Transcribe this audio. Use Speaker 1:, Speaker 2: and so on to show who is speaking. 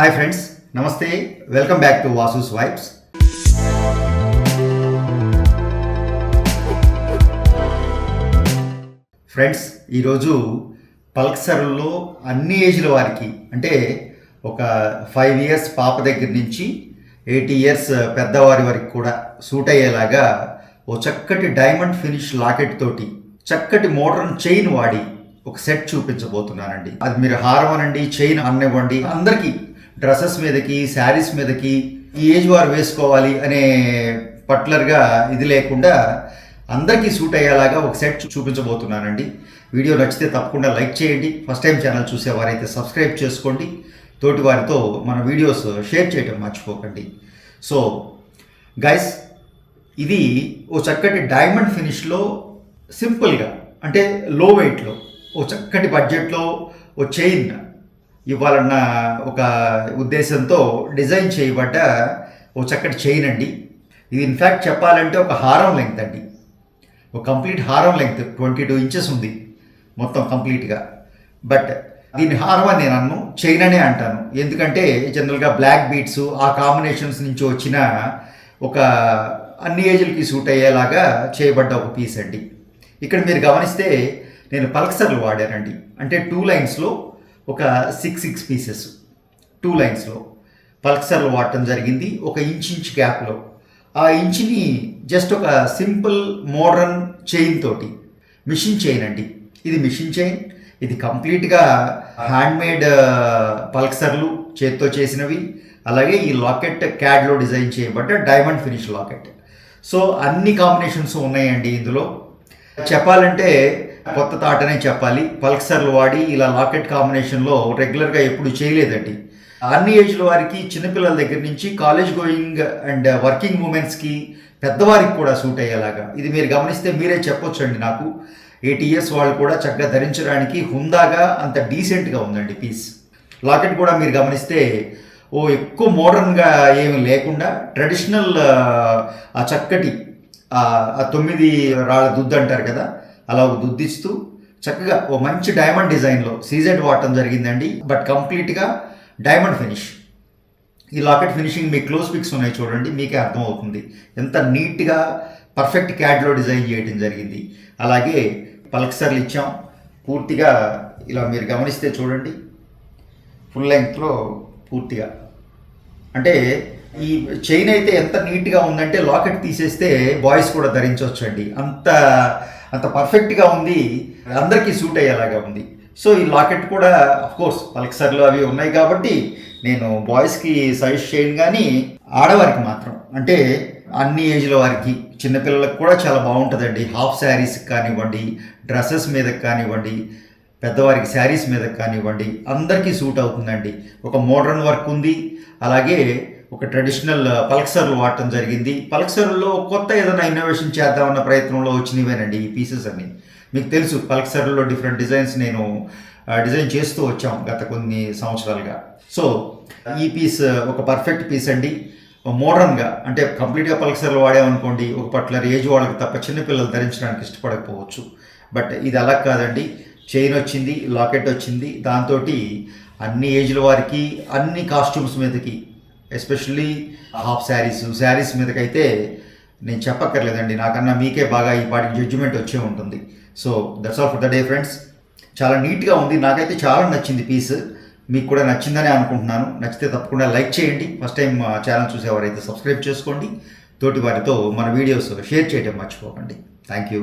Speaker 1: Hi friends నమస్తే. Welcome back to Vasu's vibes friends ఈరోజు పల్సర్లో అన్ని ఏజ్ల వారికి అంటే ఒక ఫైవ్ ఇయర్స్ పాప దగ్గర నుంచి ఎయిటీ ఇయర్స్ పెద్దవారి వరకు కూడా సూట్ అయ్యేలాగా ఓ చక్కటి డైమండ్ ఫినిష్ లాకెట్ తోటి చక్కటి మోడర్న్ చైన్ వాడి ఒక సెట్ చూపించబోతున్నానండి. అది మీరు హారం అనండి చైన్ అనివ్వండి అందరికీ డ్రెస్సెస్ మీదకి శారీస్ మీదకి ఈ ఏజ్ వారు వేసుకోవాలి అనే పట్లర్గా ఇది లేకుండా అందరికీ సూట్ అయ్యేలాగా ఒక సెట్ చూపించబోతున్నానండి. వీడియో నచ్చితే తప్పకుండా లైక్ చేయండి. ఫస్ట్ టైం ఛానల్ చూసేవారైతే సబ్స్క్రైబ్ చేసుకోండి. తోటి వారితో మన వీడియోస్ షేర్ చేయడం మర్చిపోకండి. సో గైస్ ఇది ఓ చక్కటి డైమండ్ ఫినిష్లో సింపుల్గా అంటే లో వెయిట్లో ఓ చక్కటి బడ్జెట్లో ఓ చైన్ ఇవ్వాలన్న ఒక ఉద్దేశంతో డిజైన్ చేయబడ్డ ఓ చక్కటి చైన్ అండి. ఇది ఇన్ఫ్యాక్ట్ చెప్పాలంటే ఒక హారం లెంగ్త్ అండి. ఒక కంప్లీట్ హారం లెంగ్త్ ట్వంటీ టూ ఇంచెస్ ఉంది మొత్తం కంప్లీట్గా బట్ దీని హారం అని నేను అన్ను చైన్ అనే అంటాను. ఎందుకంటే జనరల్గా బ్లాక్ బీట్స్ ఆ కాంబినేషన్స్ నుంచి వచ్చిన ఒక అన్ని ఏజ్లకి సూట్ అయ్యేలాగా చేయబడ్డ ఒక పీస్ అండి. ఇక్కడ మీరు గమనిస్తే నేను పల్సర్లు వాడానండి. అంటే టూ లైన్స్లో ఒక సిక్స్ సిక్స్ పీసెస్ టూ లైన్స్లో పల్సర్లు వాడటం జరిగింది. ఒక ఇంచ్ ఇంచ్ గ్యాప్లో ఆ ఇంచుని జస్ట్ ఒక సింపుల్ మోడర్న్ చైన్ తోటి. మిషన్ చైన్ అండి. ఇది మిషన్ చైన్ ఇది కంప్లీట్గా హ్యాండ్మేడ్ పల్సర్లు చేత్తో చేసినవి. అలాగే ఈ లాకెట్ క్యాడ్లో డిజైన్ చేయబడ్డ డైమండ్ ఫినిష్ లాకెట్ సో అన్ని కాంబినేషన్స్ ఉన్నాయండి ఇందులో. చెప్పాలంటే కొత్త తాటనే చెప్పాలి. పల్సర్లు వాడి ఇలా లాకెట్ కాంబినేషన్లో రెగ్యులర్గా ఎప్పుడు చేయలేదండి. అన్ని ఏజ్ల వారికి చిన్నపిల్లల దగ్గర నుంచి కాలేజ్ గోయింగ్ అండ్ వర్కింగ్ ఉమెన్స్కి పెద్దవారికి కూడా సూట్ అయ్యేలాగా. ఇది మీరు గమనిస్తే మీరే చెప్పొచ్చండి నాకు. ఎయిటీ ఇయర్స్ వాళ్ళు కూడా చక్కగా ధరించడానికి హుందాగా అంత డీసెంట్గా ఉందండి పీస్. లాకెట్ కూడా మీరు గమనిస్తే ఓ ఎక్కువ మోడర్న్గా ఏమి లేకుండా ట్రెడిషనల్ ఆ చక్కటి ఆ తొమ్మిది రాళ్ళ దుద్దు అంటారు కదా అలా దుద్దిస్తూ చక్కగా ఓ మంచి డైమండ్ డిజైన్లో సీజెడ్ వాడటం జరిగిందండి. బట్ కంప్లీట్గా డైమండ్ ఫినిష్. ఈ లాకెట్ ఫినిషింగ్ మీ క్లోజ్ పిక్స్ ఉన్నాయి చూడండి మీకే అర్థమవుతుంది. ఎంత నీట్గా పర్ఫెక్ట్ క్యాడ్లో డిజైన్ చేయడం జరిగింది. అలాగే పల్క్సర్లు ఇచ్చాం. పూర్తిగా ఇలా మీరు గమనిస్తే చూడండి ఫుల్ లెంగ్త్లో పూర్తిగా. అంటే ఈ చైన్ అయితే ఎంత నీట్గా ఉందంటే లాకెట్ తీసేస్తే బాయ్స్ కూడా ధరించవచ్చు అండి అంత అంత పర్ఫెక్ట్గా ఉంది. అందరికీ సూట్ అయ్యేలాగా ఉంది. సో ఈ లాకెట్ కూడా కోర్స్ పలక్సర్లు అవి ఉన్నాయి కాబట్టి నేను బాయ్స్కి సజెస్ట్ చేయను కానీ ఆడవారికి మాత్రం. అంటే అన్ని ఏజ్ల వారికి చిన్నపిల్లలకు కూడా చాలా బాగుంటుందండి. హాఫ్ శారీస్ కానివ్వండి డ్రెస్సెస్ మీద కానివ్వండి పెద్దవారికి శారీస్ మీద కానివ్వండి అందరికీ సూట్ అవుతుందండి. ఒక మోడర్న్ వర్క్ ఉంది. అలాగే ఒక ట్రెడిషనల్ uh, పల్క్సర్లు వాడటం జరిగింది. పల్క్సర్లో కొత్త ఏదైనా ఇన్నోవేషన్ చేద్దామన్న ప్రయత్నంలో వచ్చినవేనండి ఈ పీసెస్ అన్ని. మీకు తెలుసు పల్క్సర్లో డిఫరెంట్ డిజైన్స్ నేను uh, డిజైన్ చేస్తూ వచ్చాం గత కొన్ని సంవత్సరాలుగా. సో ఈ పీస్ uh, ఒక పర్ఫెక్ట్ పీస్ అండి. మోడర్న్గా అంటే కంప్లీట్గా పల్క్సర్లు వాడామనుకోండి ఒక పర్టికులర్ ఏజ్ వాళ్ళకి తప్ప చిన్నపిల్లలు ధరించడానికి ఇష్టపడకపోవచ్చు. బట్ ఇది అలా కాదండి. చైన్ వచ్చింది లాకెట్ వచ్చింది. దాంతో అన్ని ఏజ్ల వారికి అన్ని కాస్ట్యూమ్స్ మీదకి ఎస్పెషల్లీ హాఫ్ శారీస్ శారీస్ మీదకైతే నేను చెప్పక్కర్లేదండి. నాకన్నా మీకే బాగా ఈ పాటికి జడ్జిమెంట్ వచ్చే ఉంటుంది. So that's all for the day friends చాలా నీట్గా ఉంది. నాకైతే చాలా నచ్చింది పీస్ మీకు కూడా నచ్చిందని అనుకుంటున్నాను. నచ్చితే తప్పకుండా లైక్ చేయండి. ఫస్ట్ టైం మా ఛానల్ చూసేవారైతే సబ్స్క్రైబ్ చేసుకోండి. తోటి వారితో మన వీడియోస్ షేర్ చేయడం మర్చిపోకండి. Thank you